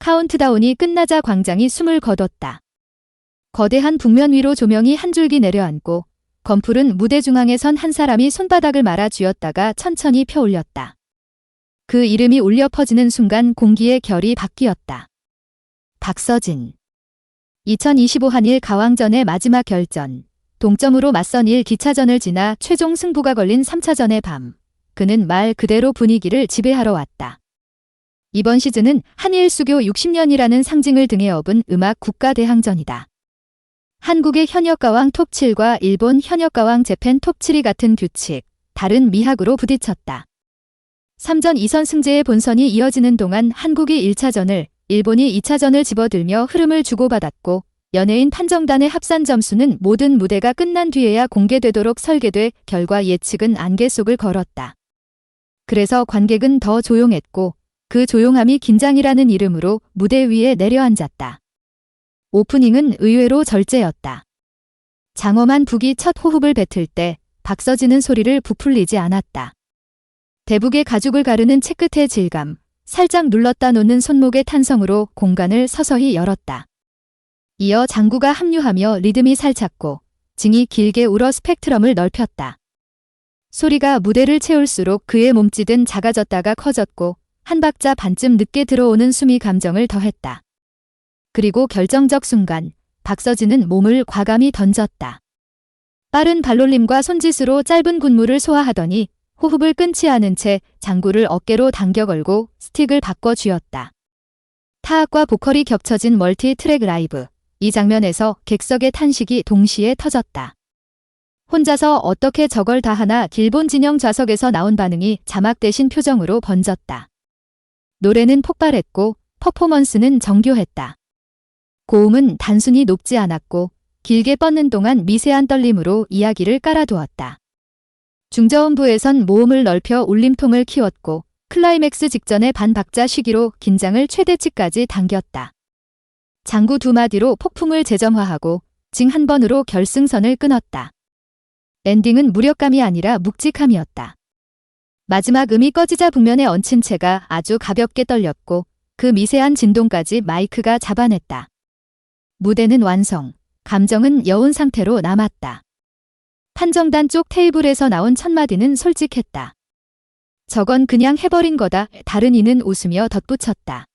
카운트다운이 끝나자 광장이 숨을 거뒀다. 거대한 북면 위로 조명이 한 줄기 내려앉고 건풀은 무대 중앙에 선 한 사람이 손바닥을 말아 쥐었다가 천천히 펴올렸다. 그 이름이 울려 퍼지는 순간 공기의 결이 바뀌었다. 박서진 2025 한일 가왕전의 마지막 결전. 동점으로 맞선 1기차전을 지나 최종 승부가 걸린 3차전의 밤. 그는 말 그대로 분위기를 지배하러 왔다. 이번 시즌은 한일 수교 60년이라는 상징을 등에 업은 음악 국가대항전이다. 한국의 현역가왕 톱7과 일본 현역가왕 재팬 톱7이 같은 규칙, 다른 미학으로 부딪혔다. 3전 2선 승제의 본선이 이어지는 동안 한국이 1차전을, 일본이 2차전을 집어들며 흐름을 주고받았고, 연예인 판정단의 합산 점수는 모든 무대가 끝난 뒤에야 공개되도록 설계돼 결과 예측은 안개 속을 걸었다. 그래서 관객은 더 조용했고, 그 조용함이 긴장이라는 이름으로 무대 위에 내려앉았다. 오프닝은 의외로 절제였다. 장엄한 북이 첫 호흡을 뱉을 때 박서지는 소리를 부풀리지 않았다. 대북의 가죽을 가르는 채 끝의 질감, 살짝 눌렀다 놓는 손목의 탄성으로 공간을 서서히 열었다. 이어 장구가 합류하며 리듬이 살찼고 징이 길게 울어 스펙트럼을 넓혔다. 소리가 무대를 채울수록 그의 몸짓은 작아졌다가 커졌고 한 박자 반쯤 늦게 들어오는 숨이 감정을 더했다. 그리고 결정적 순간 박서진은 몸을 과감히 던졌다. 빠른 발놀림과 손짓으로 짧은 군무를 소화하더니 호흡을 끊지 않은 채 장구를 어깨로 당겨 걸고 스틱을 바꿔 쥐었다. 타악과 보컬이 겹쳐진 멀티 트랙 라이브. 이 장면에서 객석의 탄식이 동시에 터졌다. 혼자서 어떻게 저걸 다 하나 길본 진영 좌석에서 나온 반응이 자막 대신 표정으로 번졌다. 노래는 폭발했고 퍼포먼스는 정교했다. 고음은 단순히 높지 않았고 길게 뻗는 동안 미세한 떨림으로 이야기를 깔아두었다. 중저음부에선 모음을 넓혀 울림통을 키웠고 클라이맥스 직전의 반박자 쉬기로 긴장을 최대치까지 당겼다. 장구 두 마디로 폭풍을 재점화하고 징 한 번으로 결승선을 끊었다. 엔딩은 무력감이 아니라 묵직함이었다. 마지막 음이 꺼지자 북면에 얹힌 채가 아주 가볍게 떨렸고 그 미세한 진동까지 마이크가 잡아냈다. 무대는 완성, 감정은 여운 상태로 남았다. 판정단 쪽 테이블에서 나온 첫 마디는 솔직했다. 저건 그냥 해버린 거다. 다른 이는 웃으며 덧붙였다.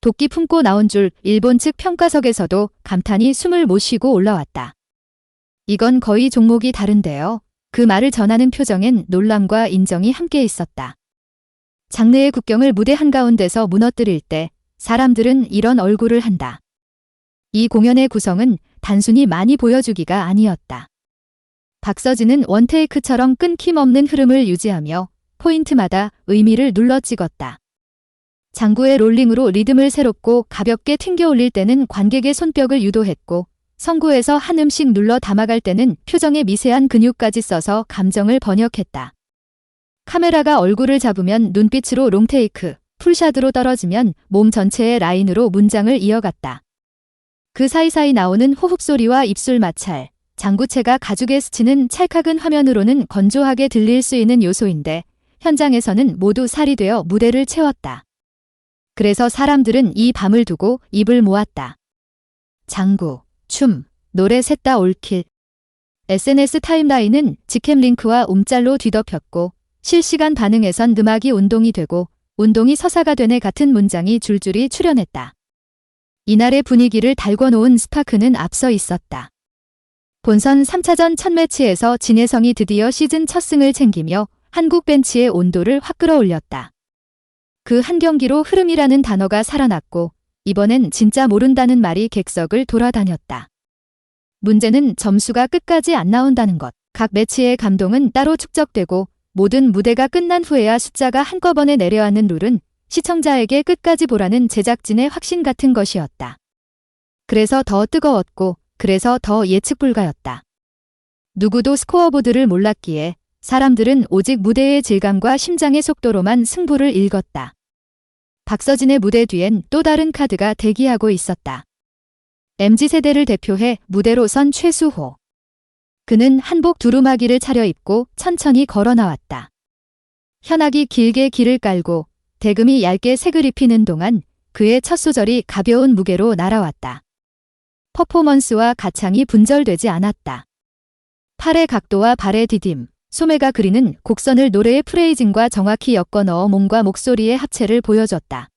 도끼 품고 나온 줄 일본 측 평가석에서도 감탄이 숨을 못 쉬고 올라왔다. 이건 거의 종목이 다른데요. 그 말을 전하는 표정엔 놀람과 인정이 함께 있었다. 장르의 국경을 무대 한가운데서 무너뜨릴 때 사람들은 이런 얼굴을 한다. 이 공연의 구성은 단순히 많이 보여주기가 아니었다. 박서진은 원테이크처럼 끊김없는 흐름을 유지하며 포인트마다 의미를 눌러 찍었다. 장구의 롤링으로 리듬을 새롭고 가볍게 튕겨 올릴 때는 관객의 손뼉을 유도했고 성구에서 한 음씩 눌러 담아갈 때는 표정의 미세한 근육까지 써서 감정을 번역했다. 카메라가 얼굴을 잡으면 눈빛으로 롱테이크, 풀샷으로 떨어지면 몸 전체의 라인으로 문장을 이어갔다. 그 사이사이 나오는 호흡 소리와 입술 마찰, 장구채가 가죽에 스치는 찰칵은 화면으로는 건조하게 들릴 수 있는 요소인데 현장에서는 모두 살이 되어 무대를 채웠다. 그래서 사람들은 이 밤을 두고 입을 모았다. 장구, 춤, 노래 셋 다 올킬. SNS 타임라인은 직캠 링크와 움짤로 뒤덮였고 실시간 반응에선 음악이 운동이 되고 운동이 서사가 되네 같은 문장이 줄줄이 출현했다. 이날의 분위기를 달궈 놓은 스파크는 앞서 있었다. 본선 3차전 첫 매치에서 진혜성이 드디어 시즌 첫 승을 챙기며 한국 벤치의 온도를 확 끌어올렸다. 그 한 경기로 흐름이라는 단어가 살아났고 이번엔 진짜 모른다는 말이 객석을 돌아다녔다. 문제는 점수가 끝까지 안 나온다는 것. 각 매치의 감동은 따로 축적되고 모든 무대가 끝난 후에야 숫자가 한꺼번에 내려앉는 룰은 시청자에게 끝까지 보라는 제작진의 확신 같은 것이었다. 그래서 더 뜨거웠고 그래서 더 예측 불가였다. 누구도 스코어보드를 몰랐기에 사람들은 오직 무대의 질감과 심장의 속도로만 승부를 읽었다. 박서진의 무대 뒤엔 또 다른 카드가 대기하고 있었다. MZ세대를 대표해 무대로 선 최수호. 그는 한복 두루마기를 차려입고 천천히 걸어 나왔다. 현악이 길게 길을 깔고 대금이 얇게 색을 입히는 동안 그의 첫 소절이 가벼운 무게로 날아왔다. 퍼포먼스와 가창이 분절되지 않았다. 팔의 각도와 발의 디딤, 소매가 그리는 곡선을 노래의 프레이징과 정확히 엮어 넣어 몸과 목소리의 합체를 보여줬다.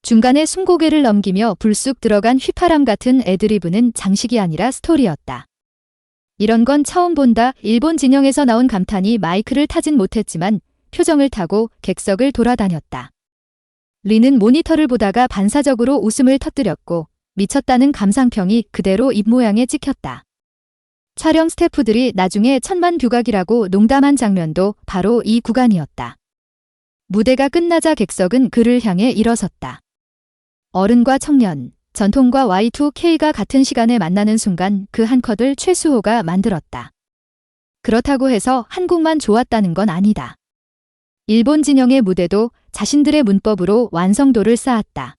중간에 숨고개를 넘기며 불쑥 들어간 휘파람 같은 애드리브는 장식이 아니라 스토리였다. 이런 건 처음 본다. 일본 진영에서 나온 감탄이 마이크를 타진 못했지만 표정을 타고 객석을 돌아다녔다. 리는 모니터를 보다가 반사적으로 웃음을 터뜨렸고 미쳤다는 감상평이 그대로 입모양에 찍혔다. 촬영 스태프들이 나중에 천만 규각이라고 농담한 장면도 바로 이 구간이었다. 무대가 끝나자 객석은 그를 향해 일어섰다. 어른과 청년, 전통과 Y2K가 같은 시간에 만나는 순간 그 한 컷을 최수호가 만들었다. 그렇다고 해서 한국만 좋았다는 건 아니다. 일본 진영의 무대도 자신들의 문법으로 완성도를 쌓았다.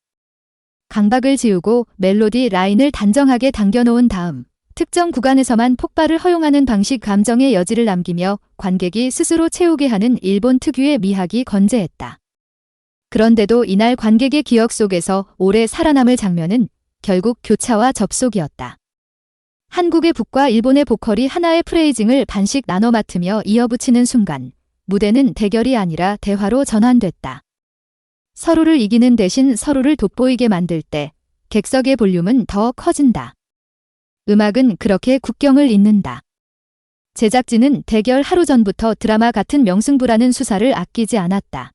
강박을 지우고 멜로디 라인을 단정하게 당겨놓은 다음 특정 구간에서만 폭발을 허용하는 방식 감정의 여지를 남기며 관객이 스스로 채우게 하는 일본 특유의 미학이 건재했다. 그런데도 이날 관객의 기억 속에서 오래 살아남을 장면은 결국 교차와 접속이었다. 한국의 북과 일본의 보컬이 하나의 프레이징을 반씩 나눠 맡으며 이어붙이는 순간 무대는 대결이 아니라 대화로 전환됐다. 서로를 이기는 대신 서로를 돋보이게 만들 때 객석의 볼륨은 더 커진다. 음악은 그렇게 국경을 잇는다. 제작진은 대결 하루 전부터 드라마 같은 명승부라는 수사를 아끼지 않았다.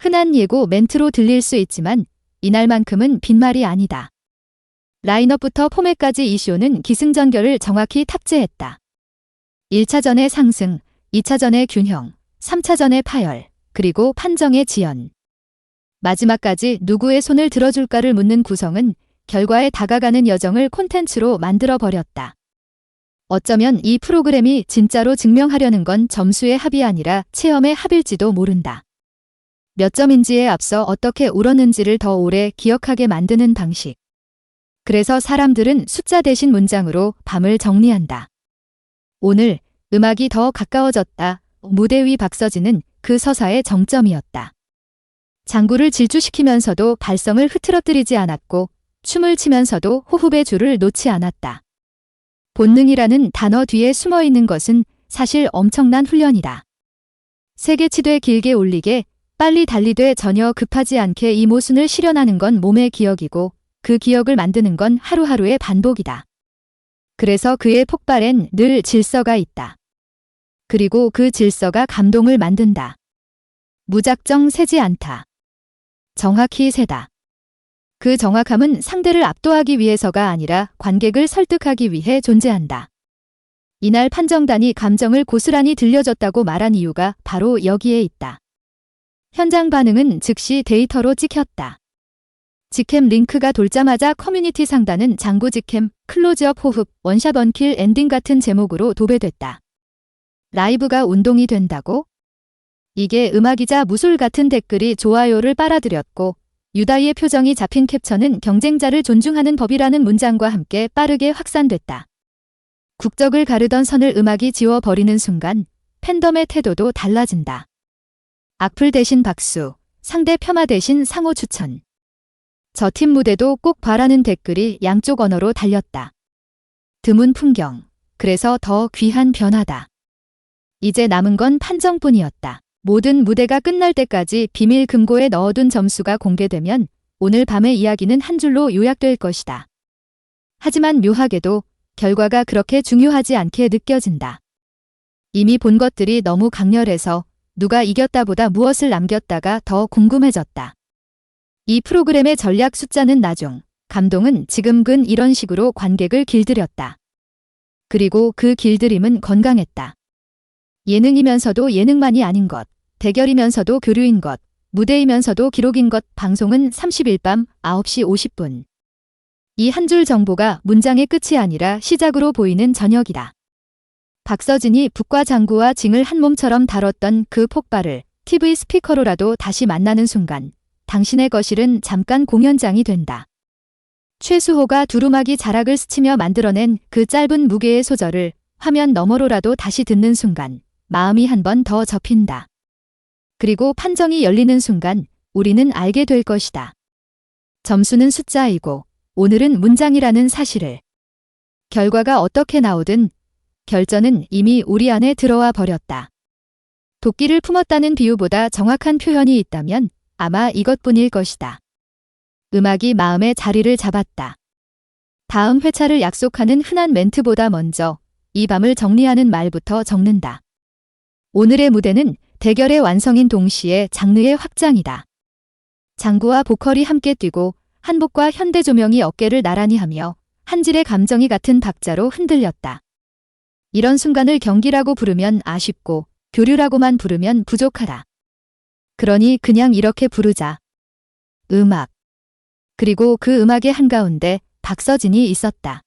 흔한 예고 멘트로 들릴 수 있지만 이날만큼은 빈말이 아니다. 라인업부터 포맷까지 이 쇼는 기승전결을 정확히 탑재했다. 1차전의 상승, 2차전의 균형, 3차전의 파열, 그리고 판정의 지연. 마지막까지 누구의 손을 들어줄까를 묻는 구성은 결과에 다가가는 여정을 콘텐츠로 만들어 버렸다. 어쩌면 이 프로그램이 진짜로 증명하려는 건 점수의 합이 아니라 체험의 합일지도 모른다. 몇 점인지에 앞서 어떻게 울었는지를 더 오래 기억하게 만드는 방식. 그래서 사람들은 숫자 대신 문장으로 밤을 정리한다. 오늘 음악이 더 가까워졌다. 무대 위 박서진은 그 서사의 정점이었다. 장구를 질주시키면서도 발성을 흐트러뜨리지 않았고 춤을 치면서도 호흡의 줄을 놓지 않았다. 본능이라는 단어 뒤에 숨어 있는 것은 사실 엄청난 훈련이다. 세게 치되 길게 올리게 빨리 달리되 전혀 급하지 않게 이 모순을 실현하는 건 몸의 기억이고 그 기억을 만드는 건 하루하루의 반복이다. 그래서 그의 폭발엔 늘 질서가 있다. 그리고 그 질서가 감동을 만든다. 무작정 세지 않다. 정확히 세다. 그 정확함은 상대를 압도하기 위해서가 아니라 관객을 설득하기 위해 존재한다. 이날 판정단이 감정을 고스란히 들려줬다고 말한 이유가 바로 여기에 있다. 현장 반응은 즉시 데이터로 찍혔다. 직캠 링크가 돌자마자 커뮤니티 상단은 장구 직캠, 클로즈업 호흡, 원샷 원킬 엔딩 같은 제목으로 도배됐다. 라이브가 운동이 된다고? 이게 음악이자 무술 같은 댓글이 좋아요를 빨아들였고 유다이의 표정이 잡힌 캡처는 경쟁자를 존중하는 법이라는 문장과 함께 빠르게 확산됐다. 국적을 가르던 선을 음악이 지워버리는 순간 팬덤의 태도도 달라진다. 악플 대신 박수, 상대 폄하 대신 상호 추천. 저 팀 무대도 꼭 바라는 댓글이 양쪽 언어로 달렸다. 드문 풍경, 그래서 더 귀한 변화다. 이제 남은 건 판정뿐이었다. 모든 무대가 끝날 때까지 비밀 금고에 넣어둔 점수가 공개되면 오늘 밤의 이야기는 한 줄로 요약될 것이다. 하지만 묘하게도 결과가 그렇게 중요하지 않게 느껴진다. 이미 본 것들이 너무 강렬해서 누가 이겼다보다 무엇을 남겼다가 더 궁금해졌다. 이 프로그램의 전략 숫자는 나중, 감동은 지금근 이런 식으로 관객을 길들였다. 그리고 그 길들임은 건강했다. 예능이면서도 예능만이 아닌 것, 대결이면서도 교류인 것, 무대이면서도 기록인 것, 방송은 30일 밤 9시 50분. 이 한 줄 정보가 문장의 끝이 아니라 시작으로 보이는 저녁이다. 박서진이 북과 장구와 징을 한 몸처럼 다뤘던 그 폭발을 TV 스피커로라도 다시 만나는 순간 당신의 거실은 잠깐 공연장이 된다. 최수호가 두루마기 자락을 스치며 만들어낸 그 짧은 무게의 소절을 화면 너머로라도 다시 듣는 순간 마음이 한 번 더 접힌다. 그리고 판정이 열리는 순간 우리는 알게 될 것이다. 점수는 숫자이고 오늘은 문장이라는 사실을. 결과가 어떻게 나오든 결전은 이미 우리 안에 들어와 버렸다. 도끼를 품었다는 비유보다 정확한 표현이 있다면 아마 이것뿐일 것이다. 음악이 마음의 자리를 잡았다. 다음 회차를 약속하는 흔한 멘트보다 먼저 이 밤을 정리하는 말부터 적는다. 오늘의 무대는 대결의 완성인 동시에 장르의 확장이다. 장구와 보컬이 함께 뛰고 한복과 현대 조명이 어깨를 나란히 하며 한질의 감정이 같은 박자로 흔들렸다. 이런 순간을 경기라고 부르면 아쉽고 교류라고만 부르면 부족하다. 그러니 그냥 이렇게 부르자. 음악. 그리고 그 음악의 한가운데 박서진이 있었다.